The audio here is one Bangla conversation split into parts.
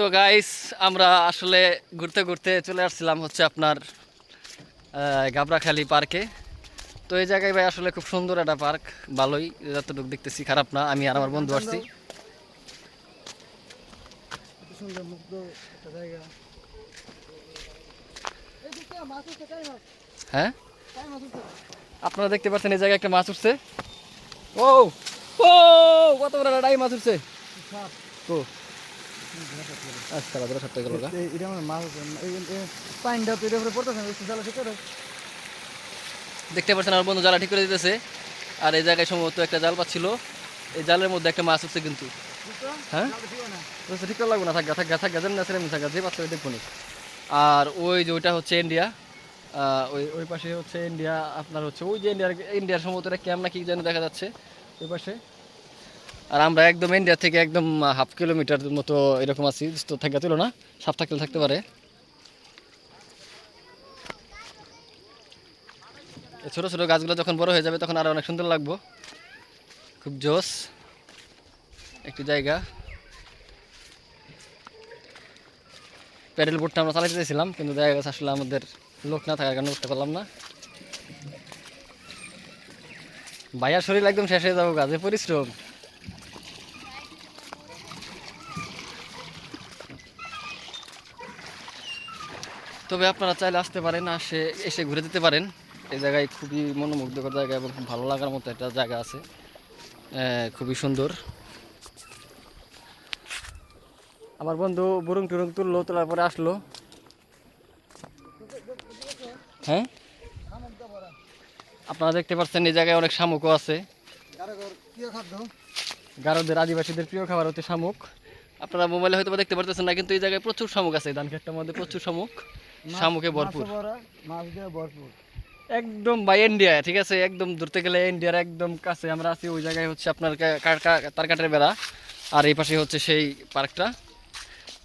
তো গাইস আমরা আসলে ঘুরতে ঘুরতে চলে আসছিলাম হচ্ছে আপনার গাবরাখালী পার্কে তো এই জায়গায় ভাই আসলে খুব সুন্দর একটা পার্ক ভালোই। যতটুকু দেখতেছি খারাপ না আমি আর আমার বন্ধু আসছি। হ্যাঁ? আপনারা দেখতে পাচ্ছেন এই জায়গায় একটা মাছ উঠছে। ও ও কত বড় একটা মাছ উঠছে। ও আচ্ছা গেল। এটা আমার মাছ তো উপরে পড়তেছে না একটু ঠিক করে। দেখতে পাচ্ছেন আমার বন্ধু জালা ঠিক করে দিতেছে। আর এই জায়গায় সম্ভবত একটা জাল পাচ্ছিল। এই জালের মধ্যে একটা মাছ উঠছে কিন্তু। হ্যাঁ? ঠিক করে লাগবে না থাকা থাকা থাকা আছে এমনি থাকা যে দেখব আর ওই যে ওইটা হচ্ছে ইন্ডিয়া আহ, ওই ওই পাশে হচ্ছে ইন্ডিয়া আপনার হচ্ছে ওই যে ইন্ডিয়ার ইন্ডিয়ার সম্ভবত একটা ক্যাম্প না কি যেন দেখা যাচ্ছে। ওই পাশে। আর আমরা একদম ইন্ডিয়া থেকে একদম হাফ কিলোমিটার মতো এরকম আছি, তো থাকা ছিল না, সাপ থাকলে থাকতে পারে। ছোটো ছোট গাছগুলো যখন বড় হয়ে যাবে, তখন আরও অনেক সুন্দর লাগবো। খুব জোস একটি জায়গা। প্যাডেল বোটটা আমরা চালাতে চাইছিলাম, কিন্তু দেখা গেছে আসলে আমাদের লোক না থাকার কারণে উঠতে পারলাম না। ভাইয়ার শরীর একদম শেষ হয়ে যাব কাজে পরিশ্রম। তবে আপনারা চাইলে আসতে পারেন আসে এসে ঘুরে যেতে পারেন। এই জায়গায় খুবই মনোমুগ্ধকর জায়গা এবং খুব ভালো লাগার মতো একটা জায়গা আছে। খুবই সুন্দর। আমার বন্ধু বুরুং টুরুং তুললো তোলার পরে আসলো। হ্যাঁ? আপনারা দেখতে পাচ্ছেন এই জায়গায় অনেক শামুকও আছে। গারোদের আদিবাসীদের প্রিয় খাবার হচ্ছে শামুক। আপনারা মোবাইলে হয়তো দেখতে পারতেছেন না কিন্তু এই জায়গায় প্রচুর শামুক আছে। ধান ক্ষেতটার মধ্যে প্রচুর শামুক। শামুকে ভরপুর। মাছ দিয়ে ভরপুর। একদম বাই ইন্ডিয়া ঠিক আছে? একদম ধরতে গেলে ইন্ডিয়ার একদম কাছে আমরা আছি ওই জায়গায় হচ্ছে আপনার তারকাটের বেড়া। আর এই পাশে হচ্ছে সেই পার্কটা।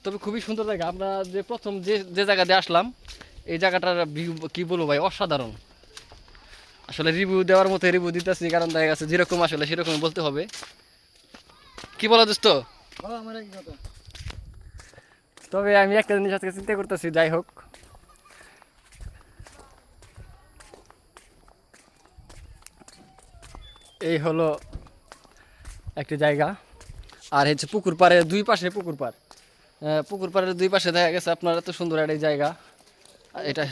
তবে খুবই সুন্দর জায়গা। আমরা যে প্রথম যে যে জায়গা দিয়ে আসলাম এই জায়গাটার ভিউ কি বলব ভাই? অসাধারণ। আসলে রিভিউ দেওয়ার মতো রিভিউ দিতেছি কারণ দেখা গেছে যেরকম আসলে সেরকম বলতে হবে। কি বলো দোস্ত? তবে আমি একটা জিনিস আজকে চিন্তা করতেছি যাই হোক। এই হলো একটি জায়গা। আর হচ্ছে পুকুর পাড়ের দুই পাশে পুকুর পাড়। পুকুর পাড়ের দুই পাশে দেখা গেছে আপনার এত সুন্দর একটা জায়গা। এটা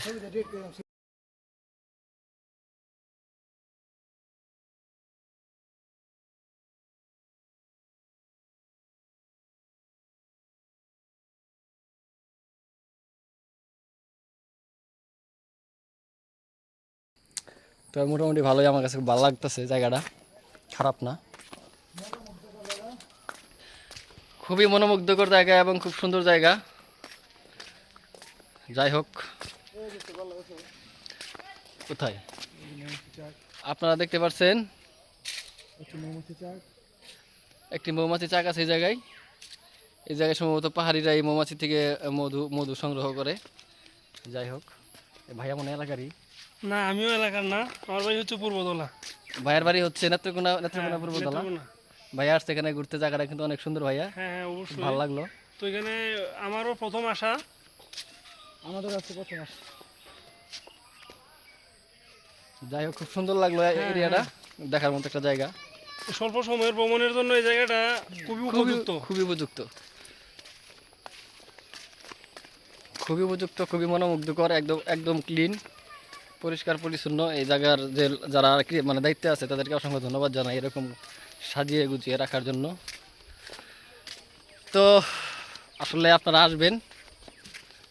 তো মোটামুটি ভালোই আমার কাছে ভালো লাগতেছে জায়গাটা। খারাপ না। খুবই মনোমুগ্ধকর জায়গা এবং খুব সুন্দর জায়গা। যাই হোক। কোথায়? আপনারা দেখতে পাচ্ছেন একটু মৌমাছি চাক। একটি মৌমাছি চাক আছে এই জায়গায়। এই জায়গায় সম্ভবত পাহাড়িরা এই মৌমাছি থেকে মধু মধু সংগ্রহ করে। যাই হোক। ভাইয়া মনে এলাকারই? না আমিও এলাকার না আমার বাড়ি হচ্ছে পূর্বদলা। ভাইয়ের বাড়ি হচ্ছে নেত্রকোনা নেত্রকোনা হ্যাঁ, পূর্বতলা ভাইয়া আসছে এখানে ঘুরতে জায়গাটা কিন্তু অনেক সুন্দর ভাইয়া। হ্যাঁ হ্যাঁ অবশ্যই। ভালো লাগল। তো এখানে আমারও প্রথম আসা। আমাদের কাছে কত মাস যাই হোক খুব সুন্দর লাগল হ্যাঁ, এরিয়াটা দেখার মতো একটা জায়গা। স্বল্প সময়ের ভ্রমণের জন্য এই জায়গাটা খুবই উপযুক্ত। খুবই উপযুক্ত। খুবই উপযুক্ত, খুবই মনোমুগ্ধকর, একদম একদম ক্লিন পরিষ্কার, পরিচ্ছন্ন। এই জায়গার যে, যারা আর কি মানে দায়িত্বে আছে, তাদেরকে অসংখ্য ধন্যবাদ জানাই এরকম সাজিয়ে গুছিয়ে রাখার জন্য। তো, আসলে আপনারা আসবেন।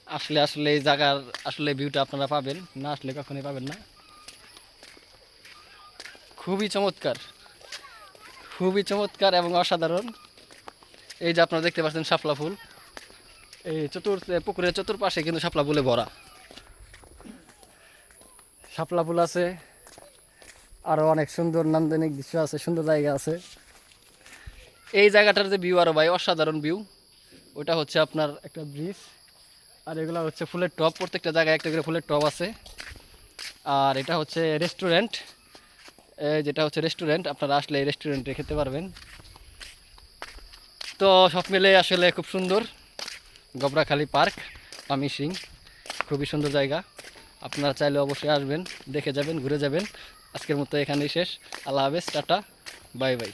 আসলে আসলে এই জায়গার, আসলে ভিউটা আপনারা পাবেন। না আসলে কখনোই পাবেন না। খুবই চমৎকার খুবই চমৎকার এবং অসাধারণ। এই যে আপনারা দেখতে পাচ্ছেন শাপলা ফুল। এই চতুর পুকুরের চতুর্পাশে কিন্তু শাপলা ফুলে ভরা। শাপলা ফুল আছে আরও অনেক সুন্দর নান্দনিক দৃশ্য আছে, সুন্দর জায়গা আছে। এই জায়গাটার যে ভিউ আরও ভাই, অসাধারণ ভিউ ওটা হচ্ছে আপনার একটা ব্রিজ আর এগুলো হচ্ছে ফুলের টপ প্রত্যেকটা জায়গায় একটা করে ফুলের টপ আছে। আর এটা হচ্ছে রেস্টুরেন্ট যেটা হচ্ছে রেস্টুরেন্ট আপনারা আসলে এই রেস্টুরেন্টে খেতে পারবেন। তো সব মিলে আসলে খুব সুন্দর। গবরাখালী পার্ক, পামি সিং। খুবই সুন্দর জায়গা। আপনারা চাইলে অবশ্যই আসবেন, দেখে যাবেন, ঘুরে যাবেন। আজকের মতো এখানেই শেষ। আল্লাহ হাফেজ, টাটা, বাই বাই।